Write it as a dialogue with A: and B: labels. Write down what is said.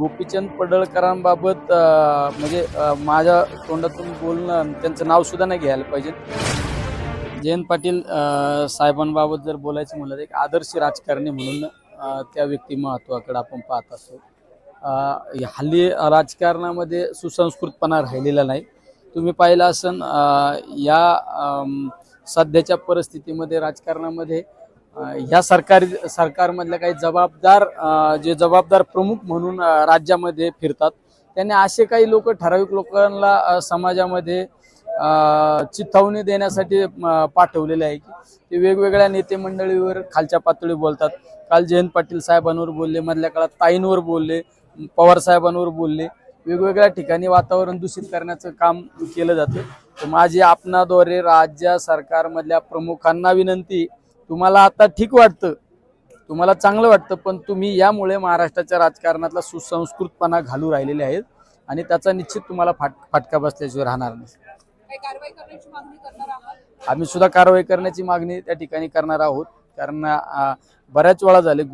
A: गोपीचंद पडळकरांबाबत म्हणजे माझ्या तोंडातून बोलणं आणि त्यांचं नाव सुद्धा नाही घ्यायला पाहिजे. जयंत पाटील साहेबांबाबत जर बोलायचं म्हणलं तर एक आदर्श राजकारणी म्हणून त्या व्यक्तिमत्वाकडे आपण पाहत असतो. हल्ली राजकारणामध्ये सुसंस्कृतपणा राहिलेला नाही. तुम्ही पाहिलं असन या सध्याच्या परिस्थितीमध्ये राजकारणामध्ये ह्या सरकारी सरकारमधल्या काही जबाबदार जे जबाबदार प्रमुख म्हणून राज्यामध्ये फिरतात त्यांनी असे काही लोक ठराविक लोकांना समाजामध्ये चिथावणी देण्यासाठी पाठवलेले आहे की ते वेगवेगळ्या नेते मंडळीवर खालच्या पातळी बोलतात. काल जयंत पाटील साहेबांवर बोलले मधल्या काळात ताईंवर बोलले पवार साहेबांवर बोलले. वेगवेगळ्या ठिकाणी वातावरण दूषित करण्याचं काम केलं जातं. तर माझी आपणाद्वारे राज्य सरकारमधल्या प्रमुखांना विनंती तुम्हाला आता ठीक वाटतं तुम्हाला चांगलं वाटतं पण तुम्ही यामुळे महाराष्ट्राच्या राजकारणातला सुसंस्कृतपणा घालू राहिलेले आहेत आणि त्याचा निश्चित तुम्हाला फाट फाटका बसल्याशिवाय राहणार नाही. आम्ही सुद्धा कारवाई करण्याची मागणी त्या ठिकाणी करणार आहोत. कारण बऱ्याच वेळा झाले